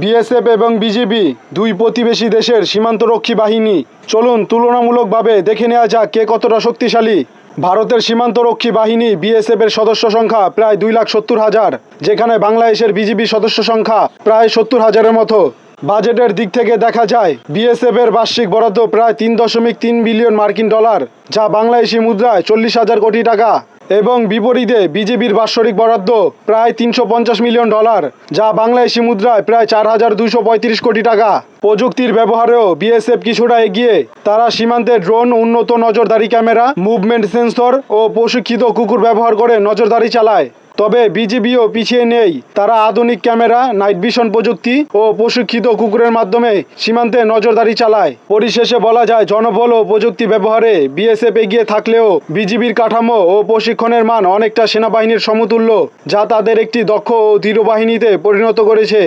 BSF এবং BGB দুই প্রতিবেশী দেশের সীমান্তরক্ষী বাহিনী। চলুন তুলনামূলকভাবে দেখে নেওয়া যাক কে কতটা শক্তিশালী। ভারতের সীমান্তরক্ষী বাহিনী বিএসএফ এর সদস্য সংখ্যা প্রায় দুই লাখ সত্তর হাজার, যেখানে বাংলাদেশের বিজিবি সদস্য সংখ্যা প্রায় সত্তর হাজারের মতো। বাজেটের দিক থেকে দেখা যায়, বিএসএফ এর বার্ষিক বরাদ্দ প্রায় তিন দশমিক তিন বিলিয়ন মার্কিন ডলার, যা বাংলাদেশি মুদ্রায় চল্লিশ হাজার কোটি টাকা। এবং বিপরীতে বিজেপির বাৎসরিক বরাদ্দ প্রায় তিনশো পঞ্চাশ মিলিয়ন ডলার, যা বাংলাদেশি মুদ্রায় প্রায় চার হাজার দুশো কোটি টাকা। প্রযুক্তির ব্যবহারেও বিএসএফ কিছুটা এগিয়ে, তারা সীমান্তে ড্রোন, উন্নত নজরদারি ক্যামেরা, মুভমেন্ট সেন্সর ও প্রশিক্ষিত কুকুর ব্যবহার করে নজরদারি চালায়। তবে বিজিবিও পিছিয়ে নেই। তারা আধুনিক ক্যামেরা, নাইট ভিশন প্রযুক্তি ও প্রশিক্ষিত কুকুরের মাধ্যমে সীমান্তে নজরদারি চালায়। পরিশেষে বলা যায়, জনবল ও প্রযুক্তি ব্যবহারে বিএসএফ এগিয়ে থাকলেও বিজিবির কাঠামো ও প্রশিক্ষণের মান অনেকটা সেনাবাহিনীর সমতুল্য, যা তাদের একটি দক্ষ ও দৃঢ় বাহিনীতে পরিণত করেছে।